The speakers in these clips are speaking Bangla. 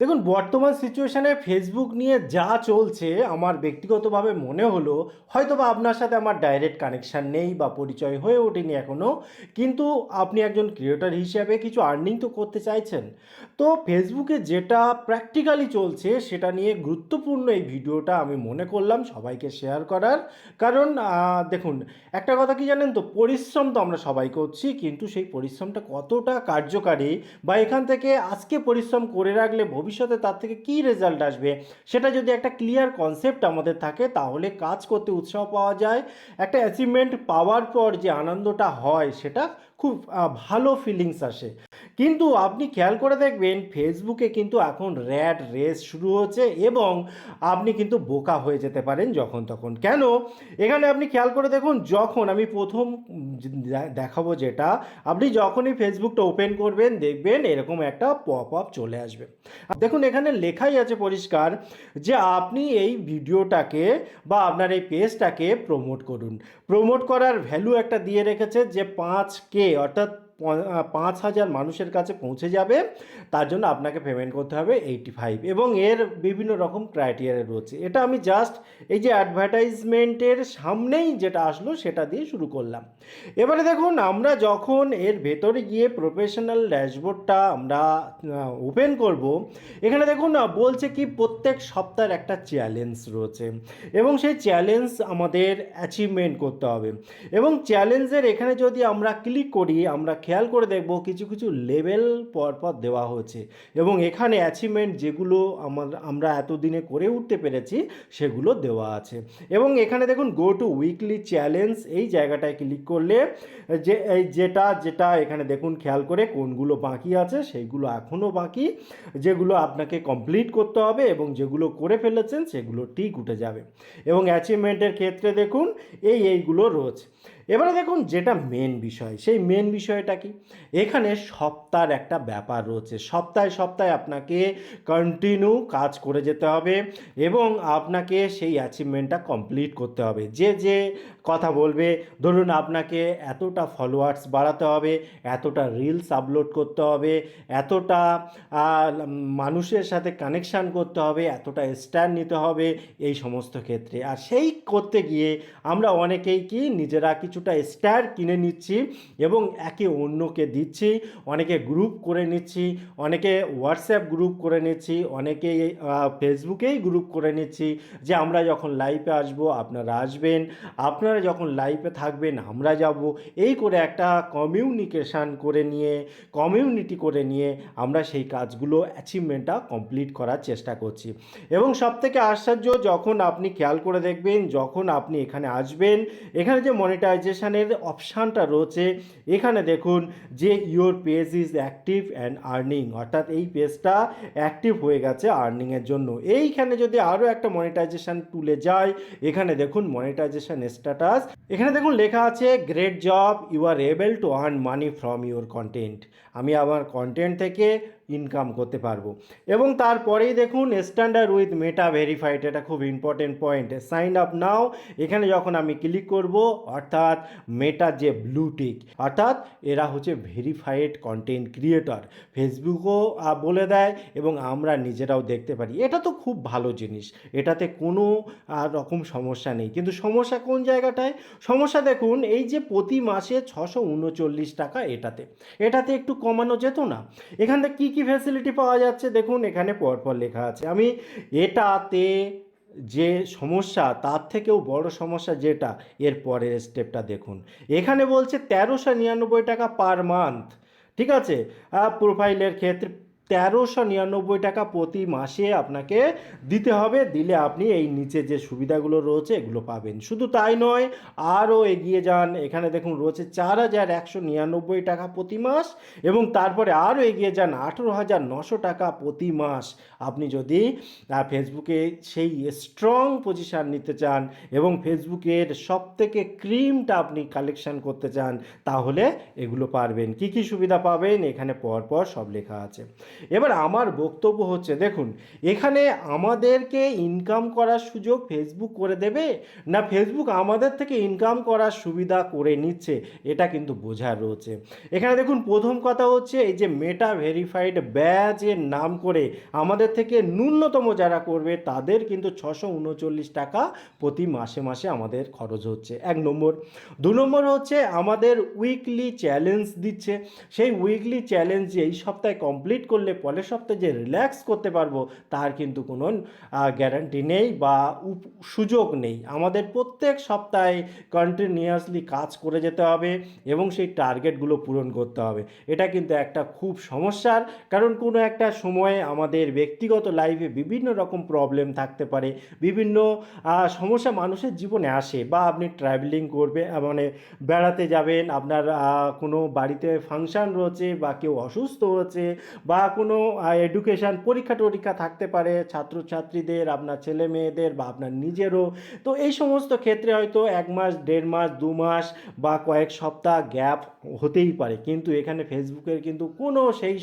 দেখুন, বর্তমান সিচুয়েশানে ফেসবুক নিয়ে যা চলছে, আমার ব্যক্তিগতভাবে মনে হলো, হয়তোবা আপনার সাথে আমার ডাইরেক্ট কানেকশান নেই বা পরিচয় হয়ে ওঠেনি এখনও কিন্তু আপনি একজন ক্রিয়েটর হিসেবে কিছু আর্নিং তো করতে চাইছেন। তো ফেসবুকে যেটা প্র্যাকটিক্যালি চলছে, সেটা নিয়ে গুরুত্বপূর্ণ এই ভিডিওটা আমি মনে করলাম সবাইকে শেয়ার করার। কারণ দেখুন, একটা কথা কি জানেন তো, পরিশ্রম তো আমরা সবাই করছি, কিন্তু সেই পরিশ্রমটা কতটা কার্যকারী বা এখান থেকে আজকে পরিশ্রম করে রাখলে ভবিষ্যতে তার থেকে কী রেজাল্ট আসবে? সেটা যদি একটা ক্লিয়ার কনসেপ্ট আমাদের থাকে, তাহলে কাজ করতে উৎসাহ পাওয়া যায়। একটা অ্যাচিভমেন্ট পাওয়ার পর যে আনন্দটা হয়, সেটা খুব ভালো ফিলিংস আসে। কিন্তু আপনি খেয়াল করে দেখবেন ফেসবুকে কিন্তু এখন র্যাড রেস শুরু হচ্ছে এবং আপনি কিন্তু বোকা হয়ে যেতে পারেন যখন তখন। কেন? এখানে আপনি খেয়াল করে দেখুন, যখন আমি প্রথম দেখাবো যেটা, আপনি যখনই ফেসবুকটা ওপেন করবেন, দেখবেন এরকম একটা পপ আপ চলে আসবে। দেখুন, এখানে লেখাই আছে পরিষ্কার যে আপনি এই ভিডিওটাকে বা আপনার এই পেজটাকে প্রমোট করুন। প্রমোট করার ভ্যালু একটা দিয়ে রেখেছে যে পাঁচ কে, অর্থাৎ পাঁচ হাজার মানুষের কাছে পৌঁছে যাবে, তার জন্য আপনাকে পেমেন্ট করতে হবে এইটি ফাইভ এবং এর বিভিন্ন রকম ক্রাইটেরিয়া রয়েছে। এটা আমি জাস্ট এই যে অ্যাডভার্টাইজমেন্টের সামনেই যেটা আসলো, সেটা দিয়ে শুরু করলাম। এবারে দেখুন, আমরা যখন এর ভেতরে গিয়ে প্রফেশনাল ড্যাশবোর্ডটা আমরা ওপেন করব, এখানে দেখুন বলছে কি, প্রত্যেক সপ্তাহের একটা চ্যালেঞ্জ রয়েছে। এবং সেই চ্যালেঞ্জ আমাদের অ্যাচিভমেন্ট করতে হবে। এবং চ্যালেঞ্জের এখানে যদি আমরা ক্লিক করি, আমরা খেয়াল করে দেখব কিছু কিছু লেভেল পরপর দেওয়া হয়েছে। এবং এখানে অ্যাচিভমেন্ট যেগুলো আমার, আমরা এতদিনে করে উঠতে পেরেছি, সেগুলো দেওয়া আছে। এবং এখানে দেখুন গো টু উইকলি চ্যালেঞ্জ এই জায়গাটায় ক্লিক করলে, যে, এই যেটা যেটা এখানে দেখুন, খেয়াল করে কোনগুলো বাকি আছে, সেইগুলো এখনও বাকি, যেগুলো আপনাকে কমপ্লিট করতে হবে এবং যেগুলো করে ফেলেছেন, সেগুলো ঠিক উঠে যাবে। এবং অ্যাচিভমেন্টের ক্ষেত্রে দেখুন, এই, এইগুলো রয়েছে। এবারে দেখুন যেটা মেন বিষয়, সেই মেন বিষয়টা কি? এখানে সপ্তাহের একটা ব্যাপার রয়েছে। সপ্তাহে সপ্তাহে আপনাকে কন্টিনিউ কাজ করে যেতে হবে এবং আপনাকে সেই অ্যাচিভমেন্টটা কমপ্লিট করতে হবে। যে যে কথা বলবে, ধরুন আপনাকে এতটা ফলোয়ার্স বাড়াতে হবে, এতটা রিলস আপলোড করতে হবে, এতটা মানুষের সাথে কানেকশান করতে হবে, এতটা স্ট্যান্ড নিতে হবে, এই সমস্ত ক্ষেত্রে। আর সেই করতে গিয়ে আমরা অনেকেই কি নিজেরা কিছুটা স্টার কিনে নিচ্ছি এবং একে অন্যকে দিচ্ছি। অনেকে গ্রুপ করে নিচ্ছি, অনেকে হোয়াটসঅ্যাপ গ্রুপ করে নিচ্ছি, অনেকে ফেসবুকেই গ্রুপ করে নিচ্ছি যে আমরা যখন লাইভে আসব, আপনারা আসবেন। আপনারা যখন লাইভে থাকবেন, আমরা যাব। এই করে একটা কমিউনিকেশান করে নিয়ে কমিউনিটি করে নিয়ে আমরা সেই কাজগুলো অ্যাচিভমেন্টটা কমপ্লিট করার চেষ্টা করছি। এবং সবথেকে আশ্চর্য, যখন আপনি খেয়াল করে দেখবেন, যখন আপনি এখানে আসবেন, এখানে যে মনিটাইজেশনের অপশানটা রয়েছে। এখানে দেখুন যে your page is active and earning অর্থাৎ এই পেজটা অ্যাক্টিভ হয়ে গেছে আর্নিংয়ের জন্য। এইখানে যদি আরও একটা মনিটাইজেশন তুলে যায় এখানে দেখুন মনিটাইজেশন স্ট্যাটাস এখানে দেখুন লেখা আছে great job you are able to earn money from your content আমি আমার কন্টেন্ট থেকে ইনকাম করতে পারব। এবং তারপরেই দেখুন স্ট্যান্ডার্ড উইথ মেটা ভেরিফাইড এটা খুব important point sign up now এখানে যখন আমি ক্লিক করব অর্থাৎ মেটা যে ব্লু টিক অর্থাৎ এরা হচ্ছে ভেরিফাইড কন্টেন্ট ক্রিয়েটর ফেসবুকও বলে দেয় এবং আমরা নিজেরাও দেখতে পারি। এটা তো খুব ভালো জিনিস এটাতে কোনো আহ, রকম সমস্যা নেই। কিন্তু সমস্যা কোন জায়গাটায়? সমস্যা দেখুন এই যে প্রতি মাসে ছশো উনচল্লিশ টাকা এটাতে। এটাতে একটু কমানো যেত না। এখান থেকে কী কী ফ্যাসিলিটি পাওয়া যাচ্ছে? দেখুন, এখানে পরপর লেখা আছে। আমি এটাতে যে সমস্যা, তার থেকেও বড় সমস্যা যেটা, এর পরের স্টেপটা দেখুন। এখানে বলছে তেরোশো নিরানব্বই টাকা পার মান্থ ঠিক আছে? প্রোফাইলের ক্ষেত্রে তেরোশো নিরানব্বই টাকা প্রতি মাসে আপনাকে দিতে হবে। দিলে আপনি এই নিচে যে সুবিধাগুলো রয়েছে, এগুলো পাবেন। শুধু তাই নয়, আরও এগিয়ে যান। এখানে দেখুন রয়েছে চার হাজার একশো নিরানব্বই টাকা প্রতি মাস এবং তারপরে আরও এগিয়ে যান আঠেরো হাজার নশো টাকা প্রতি মাস। আপনি যদি ফেসবুকে সেই স্ট্রং পজিশান নিতে চান এবং ফেসবুকের সব থেকে ক্রিমটা আপনি কালেকশান করতে চান, তাহলে এগুলো পারবেন। কি কি সুবিধা পাবেন? এখানে পরপর সব লেখা আছে। এবার আমার বক্তব্য হচ্ছে, দেখুন, এখানে আমাদেরকে ইনকাম করার সুযোগ ফেসবুক করে দেবে? না ফেসবুক আমাদের থেকে ইনকাম করার সুবিধা করে নিচ্ছে? এটা কিন্তু বোঝার রয়েছে। এখানে দেখুন, প্রথম কথা হচ্ছে এই যে মেটা ভেরিফাইড ব্যাজের নাম করে আমাদের থেকে ন্যূনতম যারা করবে, তাদের কিন্তু ছশো উনচল্লিশ টাকা প্রতি মাসে মাসে আমাদের খরচ হচ্ছে। এক নম্বর। দু নম্বর হচ্ছে আমাদের উইকলি চ্যালেঞ্জ দিচ্ছে। সেই উইকলি চ্যালেঞ্জ এই সপ্তাহে কমপ্লিট করলে পরের সপ্তাহে যে রিল্যাক্স করতে পারব, তার কিন্তু কোনো গ্যারান্টি নেই বা সুযোগ নেই। আমাদের প্রত্যেক সপ্তাহে কন্টিনিউয়াসলি কাজ করে যেতে হবে এবং সেই টার্গেটগুলো পূরণ করতে হবে। এটা কিন্তু একটা খুব সমস্যার কারণ কোনো একটা সময়ে আমাদের ব্যক্তিগত লাইফে বিভিন্ন রকম প্রবলেম থাকতে পারে, বিভিন্ন সমস্যা মানুষের জীবনে আসে বা আপনি ট্রাভেলিং করবে মানে বেড়াতে যাবেন, আপনার কোনো বাড়িতে ফাংশন রয়েছে বা কেউ অসুস্থ হচ্ছে বা কোনো এডুকেশান পরীক্ষা টরীক্ষা থাকতে পারে, ছাত্রছাত্রীদের, আপনার ছেলে মেয়েদের বা আপনার নিজেরও। তো এই সমস্ত ক্ষেত্রে হয়তো এক মাস, দেড় মাস, দু মাস বা কয়েক সপ্তাহ গ্যাপ হতেই পারে। কিন্তু এখানে ফেসবুকের কিন্তু কোনো সেই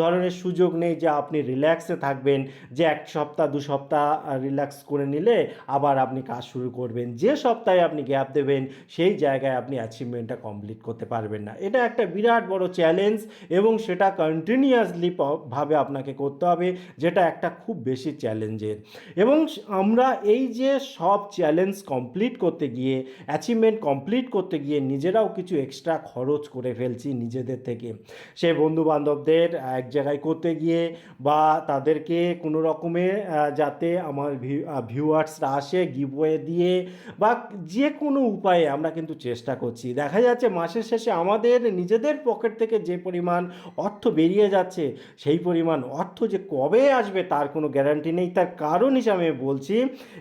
ধরনের সুযোগ নেই যে আপনি রিল্যাক্সে থাকবেন, যে এক সপ্তাহ, দু সপ্তাহ রিল্যাক্স করে নিলে আবার আপনি কাজ শুরু করবেন। যে সপ্তাহে আপনি গ্যাপ দেবেন, সেই জায়গায় আপনি অ্যাচিভমেন্টটা কমপ্লিট করতে পারবেন না। এটা একটা বিরাট বড় চ্যালেঞ্জ এবং সেটা কন্টিনিউয়াসলি ভাবে আপনাকে করতে হবে, যেটা একটা খুব বেশি চ্যালেঞ্জের এবং আমরা এই যে সব চ্যালেঞ্জ কমপ্লিট করতে গিয়ে অ্যাচিভমেন্ট কমপ্লিট করতে গিয়ে নিজেরাও কিছু এক্সট্রা খরচ করে ফেলছি নিজেদের থেকে। সে বন্ধু বান্ধবদের এক জায়গায় করতে গিয়ে বা তাদেরকে কোনো রকমে যাতে আমার ভিউয়ার্সরা আসে গিভওয়ে দিয়ে বা যে কোনো উপায়ে আমরা কিন্তু চেষ্টা করছি। দেখা যাচ্ছে মাসের শেষে আমাদের নিজেদের পকেট থেকে যে পরিমাণ অর্থ বেরিয়ে যাচ্ছে পরিমাণ অর্থ যে কবে আসবে তার কোনো গ্যারান্টি নেই। তার কারণ হিসাবে আমি বলছি,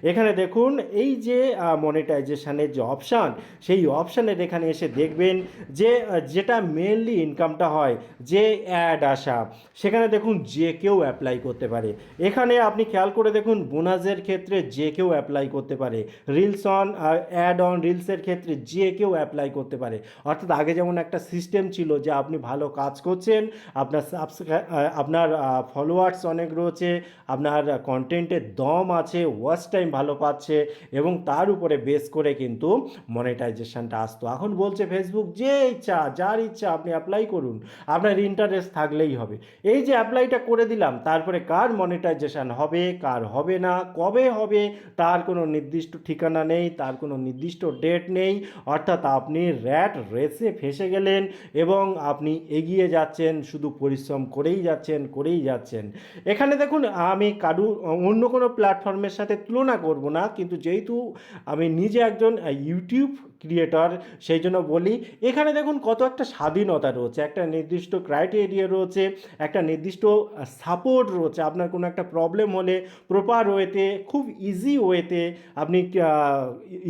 এখানে দেখুন এই যে মনিটাইজেশনের যে অপশান সেই অপশানের এখানে এসে দেখবেন যে যেটা মেনলি ইনকামটা হয় যে অ্যাড আসা, সেখানে দেখুন যে কেউ অ্যাপ্লাই করতে পারে। এখানে আপনি খেয়াল করে দেখুন বোনাসের ক্ষেত্রে যে কেউ অ্যাপ্লাই করতে পারে রিলস অন অ্যাড অন রিলসের ক্ষেত্রে যে কেউ অ্যাপ্লাই করতে পারে। অর্থাৎ আগে যেমন একটা সিস্টেম ছিল যে আপনি ভালো কাজ করছেন, আপনার সাবস্ক্রাই আপনার ফলোয়ার্স অনেক রয়েছে, আপনার কন্টেন্টের দম আছে ওয়াচ টাইম ভালো পাচ্ছে এবং তার উপরে বেস করে কিন্তু মনিটাইজেশনটা আসতো। এখন বলছে ফেসবুক যে ইচ্ছা, যার ইচ্ছা আপনি অ্যাপ্লাই করুন, আপনার ইন্টারেস্ট থাকলেই হবে। এই যে অ্যাপ্লাইটা করে দিলাম, তারপরে কার মনিটাইজেশন হবে, কার হবে না, কবে হবে, তার কোনো নির্দিষ্ট ঠিকানা নেই, তার কোনো নির্দিষ্ট ডেট নেই, অর্থাৎ আপনি র্যাট রেসে ফেসে গেলেন এবং আপনি এগিয়ে যাচ্ছেন, শুধু পরিশ্রম করেই যাচ্ছেন। করেই যাচ্ছেন। এখানে দেখুন, আমি কারু, অন্য কোনো প্ল্যাটফর্মের সাথে তুলনা করব না, কিন্তু যেহেতু আমি নিজে একজন ইউটিউব ক্রিয়েটর সেই জন্য বলি, এখানে দেখুন কত একটা স্বাধীনতা রয়েছে, একটা নির্দিষ্ট ক্রাইটেরিয়া রয়েছে, একটা নির্দিষ্ট সাপোর্ট রয়েছে। আপনার কোনো একটা প্রবলেম হলে প্রপার ওয়েতে খুব ইজি ওয়েতে আপনি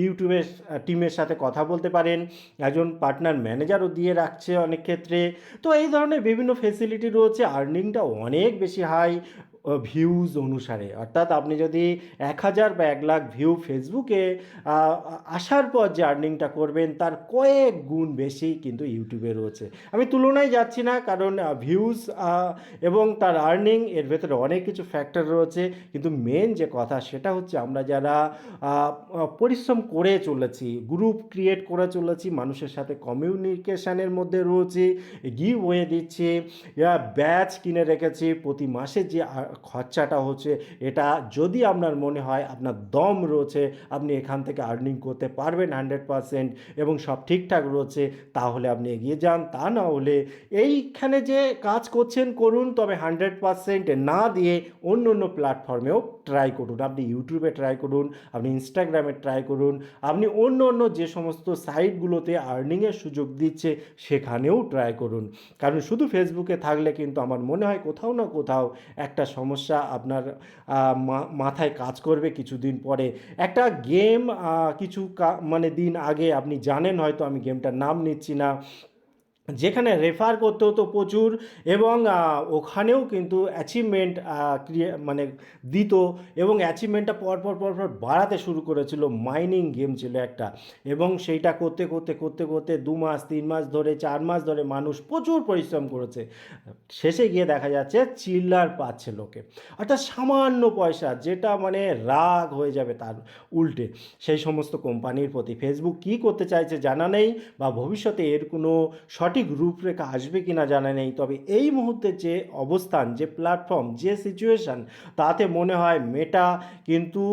ইউটিউবের টিমের সাথে কথা বলতে পারেন। একজন পার্টনার ম্যানেজারও দিয়ে রাখছে অনেক ক্ষেত্রে। তো এই ধরনের বিভিন্ন ফেসিলিটি রয়েছে আর্নিংটা অনেক বেশি হাই ভিউজ অনুসারে। অর্থাৎ আপনি যদি এক হাজার বা এক লাখ ভিউ ফেসবুকে আসার পর যে আর্নিংটা করবেন, তার কয়েক গুণ বেশি কিন্তু ইউটিউবে রয়েছে। আমি তুলনায় যাচ্ছি না, কারণ ভিউজ এবং তার আর্নিং এর ভেতরে অনেক কিছু ফ্যাক্টর রয়েছে। কিন্তু মেন যে কথা, সেটা হচ্ছে আমরা যারা পরিশ্রম করে চলেছি গ্রুপ ক্রিয়েট করে চলেছি, মানুষের সাথে কমিউনিকেশানের মধ্যে রয়েছি গিভ ওয়ে দিচ্ছি ব্যাচ কিনে রেখেছি, প্রতি মাসে যে খরচাটা হচ্ছে এটা যদি আপনার মনে হয় আপনার দম রয়েছে, আপনি এখান থেকে আর্নিং করতে পারবেন হান্ড্রেড পারসেন্ট এবং সব ঠিকঠাক রয়েছে, তাহলে আপনি এগিয়ে যান। তা না হলে এইখানে যে কাজ করছেন, করুন, তবে হান্ড্রেড পারসেন্ট না দিয়ে অন্য অন্য প্ল্যাটফর্মেও ট্রাই করুন। আপনি ইউটিউবে ট্রাই করুন, আপনি ইনস্টাগ্রামে ট্রাই করুন, আপনি অন্য অন্য যে সমস্ত সাইটগুলোতে আর্নিংয়ের সুযোগ দিচ্ছে, সেখানেও ট্রাই করুন। কারণ শুধু ফেসবুকে থাকলে কিন্তু আমার মনে হয় কোথাও না কোথাও একটা সমস্যা আপনার মাথায় কাজ করবে কিছুদিন পরে। একটা গেম কিছু মানে দিন আগে আপনি জানেন, হয়তো আমি গেমটার নাম নিচ্ছি না। যেখানে রেফার করতে হতো প্রচুর এবং ওখানেও কিন্তু অ্যাচিভমেন্ট ক্রিয়ে মানে দিত এবং অ্যাচিভমেন্টটা পরপর, পরপর বাড়াতে শুরু করেছিল। মাইনিং গেম ছিল একটা এবং সেইটা করতে, করতে, করতে, করতে দু মাস, তিন মাস ধরে চার মাস ধরে মানুষ প্রচুর পরিশ্রম করেছে। শেষে গিয়ে দেখা যাচ্ছে চিল্লার পাচ্ছে লোকে। অর্থাৎ সামান্য পয়সা যেটা মানে রাগ হয়ে যাবে তার উল্টে সেই সমস্ত কোম্পানির প্রতি। ফেসবুক কী করতে চাইছে জানা নেই বা ভবিষ্যতে এর কোনো সঠিক রূপরেখা আসবে কিনা জানা নেই। তবে এই মুহূর্তে যে অবস্থান, যে প্ল্যাটফর্ম, যে সিচুয়েশন তাতে মনে হয় মেটা কিন্তু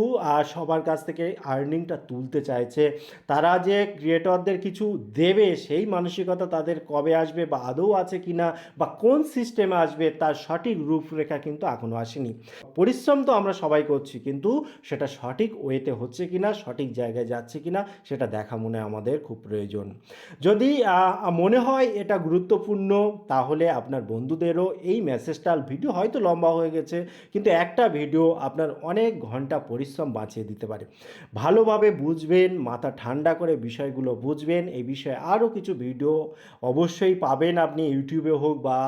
সবার কাছ থেকে আর্নিংটা তুলতে চাইছে। তারা যে ক্রিয়েটরদের কিছু দেবে সেই মানসিকতা তাদের কবে আসবে বা আদৌ আছে কিনা বা কোন সিস্টেমে আসবে তার সঠিক রূপরেখা কিন্তু এখনও আসেনি। পরিশ্রম তো আমরা সবাই করছি কিন্তু সেটা সঠিক ওয়েতে হচ্ছে কিনা, সঠিক জায়গায় যাচ্ছে কিনা সেটা দেখা মনে আমাদের খুব প্রয়োজন। যদি মনে হয় এটা গুরুত্বপূর্ণ তাহলে আপনার বন্ধুদেরও এই মেসেজটা ভিডিও হয়তো লম্বা হয়ে গেছে কিন্তু একটা ভিডিও আপনার অনেক ঘণ্টা পরিশ্রম বাঁচিয়ে দিতে পারে। ভালোভাবে বুঝবেন, মাথা ঠান্ডা করে বিষয়গুলো বুঝবেন। এই বিষয়ে আরও কিছু ভিডিও অবশ্যই পাবেন আপনি ইউটিউবে হোক বা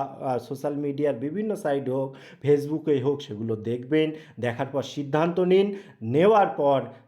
সোশ্যাল মিডিয়ার বিভিন্ন সাইটে হোক, ফেসবুকে হোক সেগুলো দেখবেন। দেখার পর সিদ্ধান্ত নিন। নেওয়ার পর